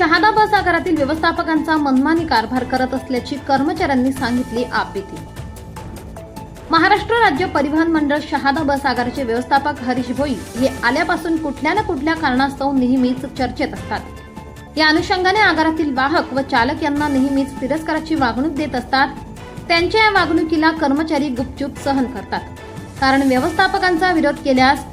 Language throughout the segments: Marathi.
शहादा बस आगारातील व्यवस्थापकांचा मनमानी कारभार करत असल्याची कर्मचाऱ्यांनी सांगितली आपबीती. महाराष्ट्र राज्य परिवहन मंडळ शहादा बस आगाराचे व्यवस्थापक हरीश भोई हे आल्यापासून कुठल्या ना कुठल्या कारणास्तव नेहमीच चर्चेत असतात. या अनुषंगाने आगारातील वाहक व चालक यांना नेहमीच तिरस्काराची वागणूक देत असतात. त्यांच्या या वागणुकीला कर्मचारी गुपचूप सहन करतात. कारण व्यवस्थापकांचा विरोध केल्यास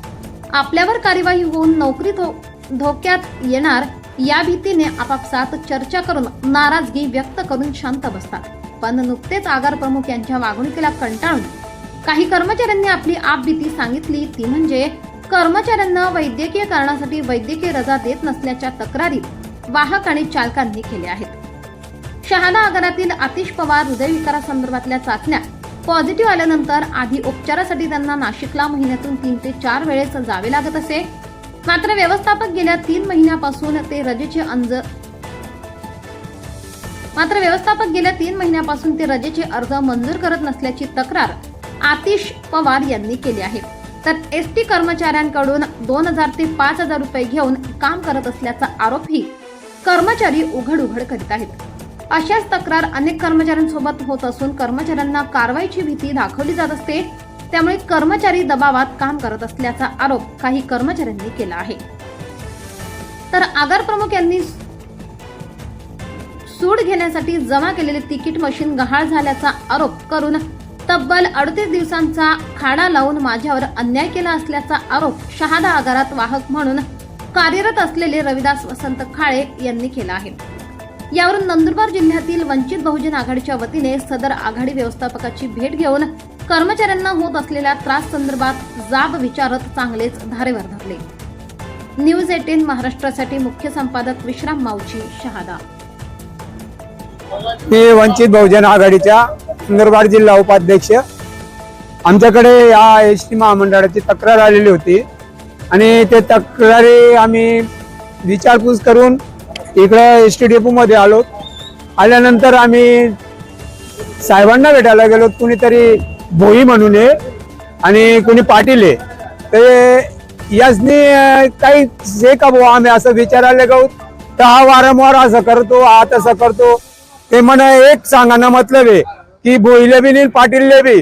आपल्यावर कार्यवाही होऊन नोकरी धो धोक्यात येणार या भीतीने आपापसात चर्चा करून नाराजगी व्यक्त करून शांत बसतात. पण नुकतेच आगार प्रमुख यांच्या वागणुकीला कंटाळून काही कर्मचाऱ्यांनी आपली आपबीती सांगितली. ती म्हणजे कर्मचाऱ्यांना वैद्यकीय कारणासाठी वैद्यकीय रजा देत नसल्याच्या तक्रारी वाहक आणि चालकांनी केल्या आहेत. शहादा आगारातील आतिश पवार हृदयविकारासंदर्भातल्या चाचण्या पॉझिटिव्ह आल्यानंतर आधी उपचारासाठी त्यांना नाशिकला महिन्यातून तीन ते चार वेळेस जावे लागत असे. मात्र व्यवस्थापक गेल्या तीन महिन्यापासून ते रजेचे अंज मात्र व्यवस्थापक गेल्या तीन महिन्यापासून ते रजेचे अर्ज मंजूर करत नसल्याची तक्रार आतिश पवार यांनी केली आहे. तर एस टी कर्मचाऱ्यांकडून दोन हजार ते पाच हजार रुपये घेऊन काम करत असल्याचा आरोपही कर्मचारी उघड उघड करीत आहेत. अशाच तक्रार अनेक कर्मचाऱ्यांसोबत होत असून कर्मचाऱ्यांना कारवाईची भीती दाखवली जात असते. त्यामुळे कर्मचारी दबावात काम करत असल्याचा आरोप काही कर्मचाऱ्यांनी केला आहे. तर आगार प्रमुख यांनी सूड घेण्यासाठी जमा केलेले तिकीट मशीन गहाळ झाल्याचा आरोप करून तब्बल अडतीस दिवसांचा खाडा लावून माझ्यावर अन्याय केला असल्याचा आरोप शहादा आगारात वाहक म्हणून कार्यरत असलेले रविदास वसंत खाळे यांनी केला आहे. यावरून नंदुरबार जिल्ह्यातील वंचित बहुजन आघाडीच्या वतीने सदर आघाडी व्यवस्थापकाची भेट घेऊन कर्मचाऱ्यांना होत असलेल्या त्रास संदर्भात जाब विचारत चांगलेच धारेवर धरले. न्यूज एटीन महाराष्ट्रासाठी मुख्य संपादक विश्राम मावची शहादा. मी वंचित बहुजन आघाडीच्या नंदुरबार जिल्हा उपाध्यक्ष. आमच्याकडे या एस टी महामंडळाची तक्रार आलेली होती. आणि ते तक्रारी आम्ही विचारपूस करून इकडं एस टी डेपोमध्ये आलो. आल्यानंतर आम्ही साहेबांना भेटायला गेलो. कुणीतरी भोई म्हणून आहे आणि कोणी पाटील आहे. ते यासनी काही जे का भाऊ आम्ही असं विचारायला गाऊ तर हा वारंवार असं करतो हा तसं करतो. ते म्हणा एक सांगाना मतलब आहे की भोईले बी नाही पाटीलले बी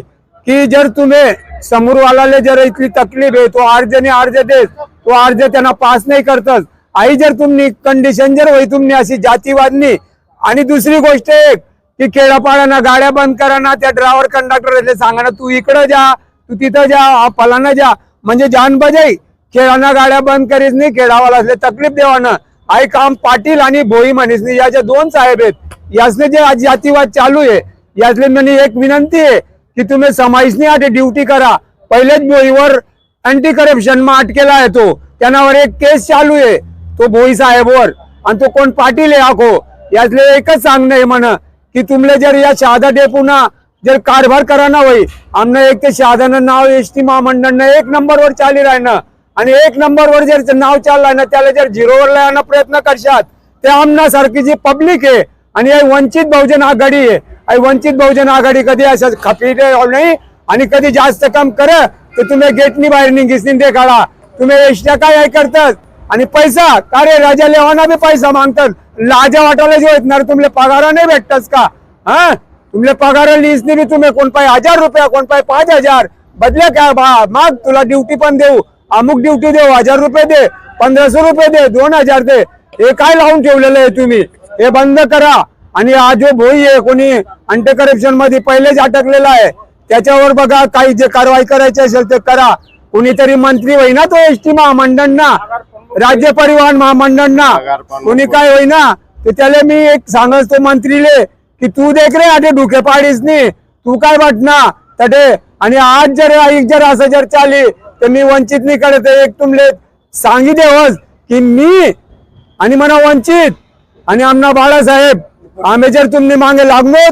की जर तुम्ही समोरवाल्याला जर इथली तकलीफ आहे तो अर्ज नाही अर्ज देत तो अर्ज त्यांना पास नाही करतच. आई जर तुम्ही कंडिशन जर होई तुम्ही अशी जातीवादनी. आणि दुसरी गोष्ट एक की खेडापाड्याना गाड्या बंद करा ना त्या ड्रायव्हर कंडक्टर सांगा ना तू इकडं जा तू तिथं जा फलाना जा. म्हणजे जान बजाई खेळाना गाड्या बंद करीत नाही खेळावाला असले तकलीफ देवानं. आई काम पाटील आणि भोई म्हणीस याच्या याचे दोन साहेब आहेत. यासले जे आज जातीवाद चालू आहे यातले म्हणजे एक विनंती आहे की तुम्ही समाईसनी आधी ड्युटी करा. पहिलेच भोईवर अँटी करप्शन मग अटकेला आहे तो. त्यानावर एक केस चालू आहे तो भोई साहेबवर. आणि तो कोण पाटील आहे आखो. यातले एकच सांगणं आहे म्हण की तुमले जर या शहादा डेपूना जर कारभार करा ना होई आमनं एक ते शहादानं नाव एस टी महामंडळनं एक नंबरवर चाली राहणं आणि एक नंबरवर जर नाव चाललंय ना त्याला जर झिरोवर लावणं प्रयत्न करशात ते आमनासारखी जी पब्लिक आहे आणि हे वंचित बहुजन आघाडी आहे वंचित बहुजन आघाडी कधी असं खपीट नाही आणि कधी जास्त काम कर तर तुम्ही गेटनी बाहेर निघिसनी ते काढा. तुम्ही एक्स्ट्रा काय काय करतात? आणि पैसा का रे राजा लेवाना बी पैसा मागतात. लाजा वाटायला जे येणार तुमले पगार नाही भेटतच का? हा? तुमले पगार लिहिसनी बी तुम्ही कोण पाय हजार रुपया कोण पाय पाच हजार. बदले काय बा? माग तुला ड्युटी पण देऊ. अमुक ड्युटी देऊ हजार रुपये दे. पंधराशे रुपये दे दोन हजार दे. हे काय लावून ठेवलेलं आहे तुम्ही? हे बंद करा. आणि हा जो भोई आहे कोणी अंटे करप्शनमध्ये पहिलेच अटकलेला आहे त्याच्यावर बघा काही जे कारवाई करायची असेल ते करा. कुणीतरी मंत्री होईना तो एस टी महामंडळना. राज्य परिवहन महामंडळना. कोणी काय होईना तर त्याला मी एक सांगत तो मंत्रीले की तू देख रे आधी डुके पाडीस नी तू काय वाटना? तटे आणि आज जर ऐक जर असं जर चाली तर मी वंचित नाही करत एक तुमले सांगी देवस की मी आणि म्हणा वंचित आणि आमना बाळासाहेब आम्ही जर तुम्ही मागे लागलो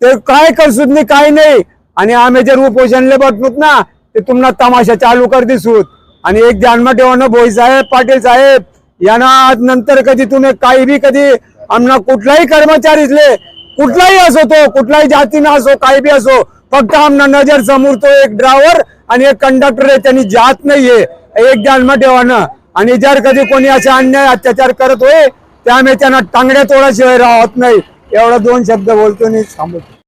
ते काय करसूत नाही काय नाही. आणि आम्ही जर उपोषणले बसलोत ना ते तुम्हाला तमाशा चालू कर दिसूत. आणि एक ध्यानमा ठेवा भोई साहेब पाटील साहेब यांना आज नंतर कधी तुम्ही काही बी कधी आम्हाला कुठलाही कर्मचारीतले कुठलाही असो तो कुठलाही जातीनं असो काही बी असो फक्त आमना नजर समोर तो एक ड्रायव्हर आणि एक कंडक्टर आहे त्यांनी जात नाहीये. एक ध्यानमा ठेवानं आणि जर कधी कोणी असे अन्याय अत्याचार करत होय त्यामुळे त्यांना टांगड्या तोडाशिवाय राहत नाही. एवढा दोन शब्द बोलतो आणि थांबतो.